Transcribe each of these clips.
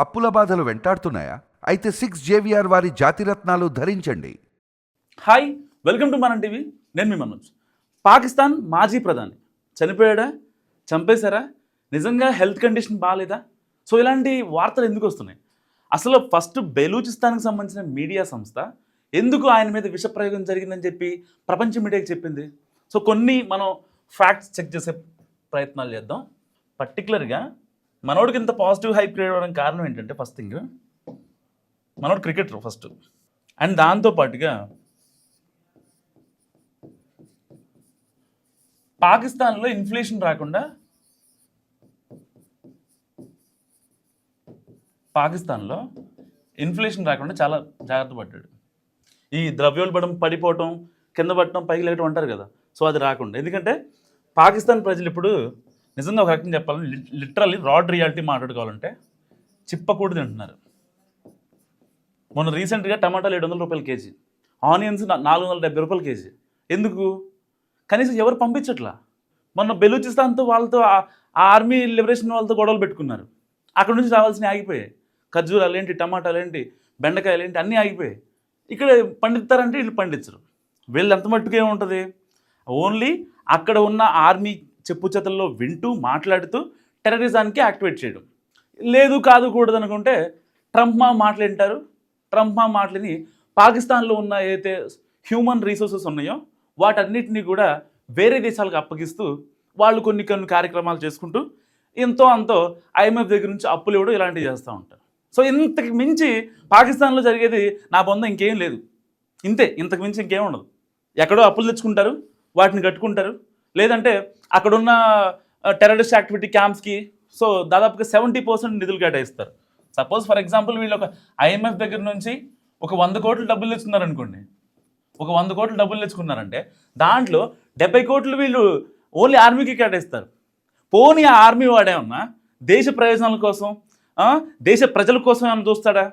అప్పుల బాధలు వెంటాడుతున్నాయా? అయితే సిక్స్ జేవిఆర్ వారి జాతిరత్నాలు ధరించండి. హాయ్ వెల్కమ్ టు మన టీవీ. నేను మీ మనోజ్. పాకిస్తాన్ మాజీ ప్రధాని. చనిపోయాడా? చంపేశారా? నిజంగా హెల్త్ కండిషన్ బాగాలేదా సో ఇలాంటి వార్తలు ఎందుకు వస్తున్నాయి? అసలు ఫస్ట్ బెలూచిస్తాన్కి సంబంధించిన మీడియా సంస్థ ఎందుకు ఆయన మీద విషప్రయోగం జరిగిందని చెప్పి ప్రపంచ మీడియాకి చెప్పింది? సో కొన్ని మనం ఫ్యాక్ట్స్ చెక్ చేసే ప్రయత్నాలు చేద్దాం. పర్టికులర్గా మనోడికి ఇంత పాజిటివ్ హైప్ క్రియేట్ అవ్వడానికి కారణం ఏంటంటే ఫస్ట్ థింగ్ మనోడు క్రికెటర్ ఫస్ట్ అండ్ దాంతో పాటుగా పాకిస్తాన్లో ఇన్ఫ్లేషన్ రాకుండా పాకిస్తాన్లో ఇన్ఫ్లేషన్ రాకుండా చాలా జాగ్రత్త పడ్డాడు. ఈ ద్రవ్యోల్బణం పడిపోవటం కింద పడటం పైకి లేవటం అంటారు కదా. సో అది రాకుండా. ఎందుకంటే పాకిస్తాన్ ప్రజలు ఇప్పుడు నిజంగా ఒక రకంగా చెప్పాలని లిటరల్లీ రాడ్ రియాలిటీ మాట్లాడుకోవాలంటే చిప్పకూడు తింటున్నారు. మొన్న రీసెంట్గా టమాటాలు ఏడు వందల రూపాయల కేజీ ఆనియన్స్ నాలుగు వందల డెబ్బై రూపాయల కేజీ. ఎందుకు? కనీసం ఎవరు పంపించట్లా? మొన్న బెలూచిస్తాన్తో వాళ్ళతో ఆ- ఆర్మీ లిబరేషన్ వాళ్ళతో గొడవలు పెట్టుకున్నారు. అక్కడ నుంచి రావాల్సినవి ఆగిపోయాయి. ఖర్జూరాలు ఏంటి టమాటాలు ఏంటి బెండకాయలు ఏంటి అన్నీ ఆగిపోయాయి. ఇక్కడ పండిస్తారంటే వీళ్ళు పండించరు. వీళ్ళు ఎంత మట్టుకు ఏముంటుంది ఓన్లీ అక్కడ ఉన్న ఆర్మీ చెప్పు చేతల్లో వింటూ మాట్లాడుతూ టెర్రరిజానికి యాక్టివేట్ చేయడం. లేదు కాదు కూడదు అనుకుంటే ట్రంప్ మా మాటలు వింటారు. ట్రంప్ మా మాటలని పాకిస్తాన్లో ఉన్న ఏదైతే హ్యూమన్ రీసోర్సెస్ ఉన్నాయో వాటన్నిటిని కూడా వేరే దేశాలకు అప్పగిస్తూ వాళ్ళు కొన్ని కొన్ని కార్యక్రమాలు చేసుకుంటూ ఎంతో అంతో ఐఎంఎఫ్ దగ్గర నుంచి అప్పులు ఇవ్వడం ఇలాంటివి చేస్తూ ఉంటారు. సో ఇంతకు మించి పాకిస్తాన్లో జరిగేది నా బొంద ఇంకేం లేదు. ఇంతే ఇంతకు మించి ఇంకేం ఉండదు. ఎక్కడో అప్పులు తెచ్చుకుంటారు వాటిని కట్టుకుంటారు. లేదంటే అక్కడున్న టెర్రరిస్ట్ యాక్టివిటీ క్యాంప్స్కి సో దాదాపుగా సెవెంటీ పర్సెంట్ నిధులు కేటాయిస్తారు. సపోజ్ ఫర్ ఎగ్జాంపుల్ వీళ్ళు ఒక ఐఎంఎఫ్ దగ్గర నుంచి ఒక వంద కోట్లు డబ్బులు తెచ్చుకున్నారు అనుకోండి ఒక వంద కోట్లు డబ్బులు తెచ్చుకున్నారంటే దాంట్లో డెబ్బై కోట్లు వీళ్ళు ఓన్లీ ఆర్మీకి కేటాయిస్తారు. పోనీ ఆ ఆర్మీ వాడేమన్నా దేశ ప్రయోజనాల కోసం దేశ ప్రజల కోసం ఏమైనా చూస్తాడా?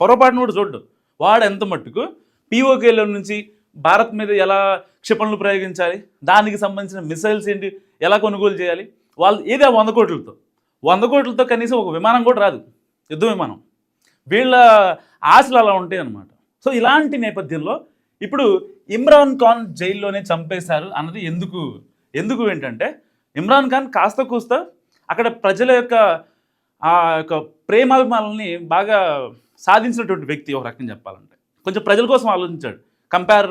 పొరపాటును కూడా చూడ్డు. వాడు ఎంత మట్టుకు పీఓకేలో నుంచి భారత్ మీద ఎలా క్షిపణులు ప్రయోగించాలి? దానికి సంబంధించిన మిసైల్స్ ఏంటి? ఎలా కొనుగోలు చేయాలి? వాళ్ళు ఏది ఆ వంద కోట్లతో? వంద కోట్లతో కనీసం ఒక విమానం కూడా రాదు. యుద్ధ విమానం. వీళ్ళ ఆశలు అలా ఉంటాయి అనమాట సో ఇలాంటి నేపథ్యంలో ఇప్పుడు ఇమ్రాన్ ఖాన్ జైల్లోనే చంపేశారు అన్నది ఎందుకు? ఎందుకు ఏంటంటే ఇమ్రాన్ ఖాన్ కాస్త కూస్త అక్కడ ప్రజల యొక్క ఆ యొక్క ప్రేమాభిమానాలని బాగా సాధించినటువంటి వ్యక్తి ఒక రకంగా చెప్పాలంటే. కొంచెం ప్రజల కోసం ఆలోచించాడు. కంపేర్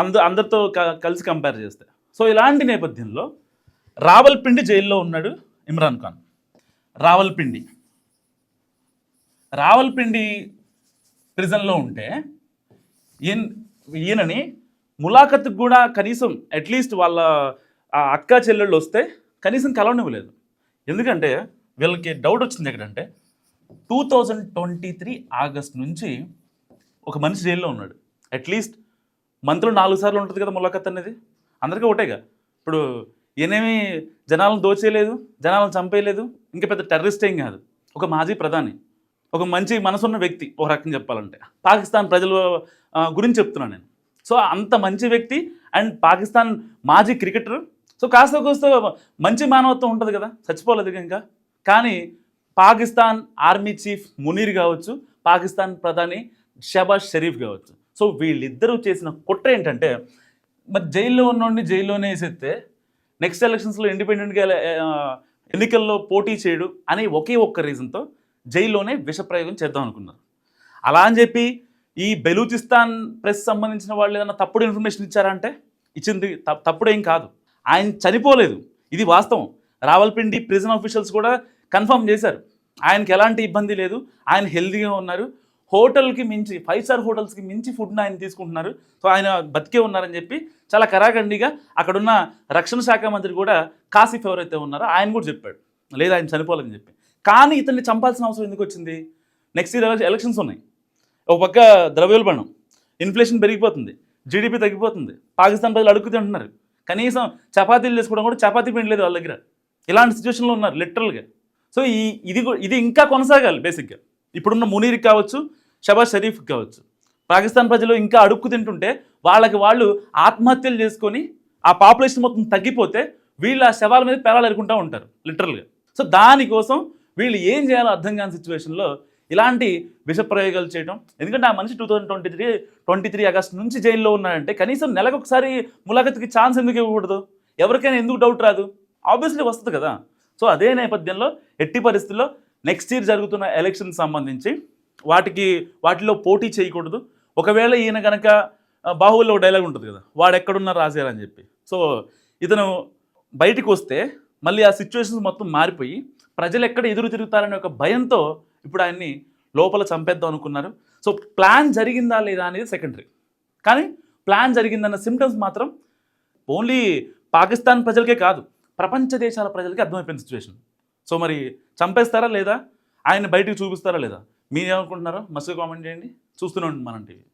అంద అందరితో కలిసి కంపేర్ చేస్తే. సో ఇలాంటి నేపథ్యంలో రావల్పిండి జైల్లో ఉన్నాడు ఇమ్రాన్ ఖాన్. రావల్పిండి. రావల్పిండి ప్రిజన్లో ఉంటే ఈయన ఈయనని ములాఖత్కి కూడా కనీసం అట్లీస్ట్ వాళ్ళ అక్క చెల్లెళ్ళు వస్తే కనీసం కలవనివ్వలేదు. ఎందుకంటే వీళ్ళకి డౌట్ వచ్చింది ఎక్కడంటే two thousand twenty three August నుంచి ఒక మనిషి జైల్లో ఉన్నాడు. అట్లీస్ట్ మంత్లో నాలుగు సార్లు ఉంటుంది కదా ములాఖత్ అనేది? అందరికీ ఒకటేగా. ఇప్పుడు ఈయనేమి జనాలను దోచేయలేదు జనాలను చంపేయలేదు ఇంకా పెద్ద టెర్రరిస్ట్ ఏం కాదు. ఒక మాజీ ప్రధాని ఒక మంచి మనసున్న వ్యక్తి ఒక రకంగా చెప్పాలంటే. పాకిస్తాన్ ప్రజల గురించి చెప్తున్నాను నేను. సో అంత మంచి వ్యక్తి అండ్ పాకిస్తాన్ మాజీ క్రికెటర్. సో కాస్త కోస్త మంచి మానవత్వం ఉంటుంది కదా చచ్చిపోలేదు ఇంకా. కానీ పాకిస్తాన్ ఆర్మీ చీఫ్ మునీర్ కావచ్చు పాకిస్తాన్ ప్రధాని షబాజ్ షరీఫ్ కావచ్చు. సో వీళ్ళిద్దరూ చేసిన కుట్ర ఏంటంటే మరి జైల్లో ఉన్నోడిని జైల్లోనే వేసేస్తే నెక్స్ట్ ఎలక్షన్స్లో ఇండిపెండెంట్గా ఎన్నికల్లో పోటీ చేయడు అనే ఒకే ఒక్క రీజన్తో జైల్లోనే విషప్రయోగం చేద్దాం అనుకున్నారు. అలా అని చెప్పి ఈ బెలూచిస్తాన్ ప్రెస్ సంబంధించిన వాళ్ళు ఏదైనా తప్పుడు ఇన్ఫర్మేషన్ ఇచ్చారంటే ఇచ్చింది తప్పుడేం కాదు. ఆయన చనిపోలేదు. ఇది వాస్తవం. రావల్పిండి ప్రిజన్ ఆఫీషియల్స్ కూడా కన్ఫర్మ్ చేశారు. ఆయనకి ఎలాంటి ఇబ్బంది లేదు. ఆయన హెల్దీగా ఉన్నారు. హోటల్కి మించి ఫైవ్ స్టార్ హోటల్స్కి మించి ఫుడ్ని ఆయన తీసుకుంటున్నారు. సో ఆయన బతికే ఉన్నారని చెప్పి చాలా కరాఖండిగా అక్కడున్న రక్షణ శాఖ మంత్రి కూడా కాసిఫ్ ఎవరైతే ఉన్నారో ఆయన కూడా చెప్పాడు. లేదా ఆయన చనిపోలేదని చెప్పి. కానీ ఇతన్ని చంపాల్సిన అవసరం ఎందుకు వచ్చింది? నెక్స్ట్ ఇయర్ ఎలక్షన్స్ ఉన్నాయి. ఒక పక్క ద్రవ్యోల్బణం ఇన్ఫ్లేషన్ పెరిగిపోతుంది జీడిపి తగ్గిపోతుంది పాకిస్తాన్ ప్రజలు అడుగుతూ ఉంటున్నారు కనీసం చపాతీలు చేసుకోవడం కూడా చపాతీ పిండి లేదు వాళ్ళ దగ్గర. ఇలాంటి సిచ్యువేషన్లో ఉన్నారు లిటరల్గా సో ఈ ఇది ఇది ఇంకా కొనసాగాలి బేసిక్గా ఇప్పుడున్న మునీర్కి కావచ్చు షబాజ్ షరీఫ్ కావచ్చు. పాకిస్తాన్ ప్రజలు ఇంకా అడుక్కు తింటుంటే వాళ్ళకి వాళ్ళు ఆత్మహత్యలు చేసుకొని ఆ పాపులేషన్ మొత్తం తగ్గిపోతే వీళ్ళు ఆ శవాల మీద పేరాలు ఎరుకుంటూ ఉంటారు లిటరల్గా సో దానికోసం వీళ్ళు ఏం చేయాలో అర్థం కాని సిచ్యువేషన్లో ఇలాంటి విషప్రయోగాలు చేయడం ఎందుకంటే ఆ మనిషి two thousand twenty three twenty three August నుంచి జైల్లో ఉన్నాడంటే కనీసం నెలకు ఒకసారి ములాఖత్కి ఛాన్స్ ఎందుకు ఇవ్వకూడదు? ఎవరికైనా ఎందుకు డౌట్ రాదు? ఆబ్వియస్లీ వస్తుంది కదా. సో అదే నేపథ్యంలో ఎట్టి పరిస్థితుల్లో నెక్స్ట్ ఇయర్ జరుగుతున్న ఎలక్షన్ సంబంధించి వాటికి వాటిలో పోటీ చేయకూడదు. ఒకవేళ ఈయన కనుక బాహుబలిలో ఒక డైలాగ్ ఉంటుంది కదా వాడు ఎక్కడున్నా అని చెప్పి. సో ఇతను బయటికి వస్తే మళ్ళీ ఆ సిచ్యువేషన్స్ మొత్తం మారిపోయి ప్రజలు ఎక్కడ ఎదురు తిరుగుతారనే ఒక భయంతో ఇప్పుడు ఆయన్ని లోపల చంపేద్దాం అనుకున్నారు. సో ప్లాన్ జరిగిందా లేదా అనేది సెకండరీ కానీ ప్లాన్ జరిగిందన్న సిమ్టమ్స్ మాత్రం ఓన్లీ పాకిస్తాన్ ప్రజలకే కాదు ప్రపంచ దేశాల ప్రజలకి అర్థమైపోయిన సిచ్యువేషన్ సో మరి చంపేస్తారా లేదా? ఆయన బయటికి చూపిస్తారా లేదా? మీరేమనుకుంటున్నారో మస్తుగా కామెంట్ చేయండి. చూస్తూనే ఉండండి మనం టీవీ.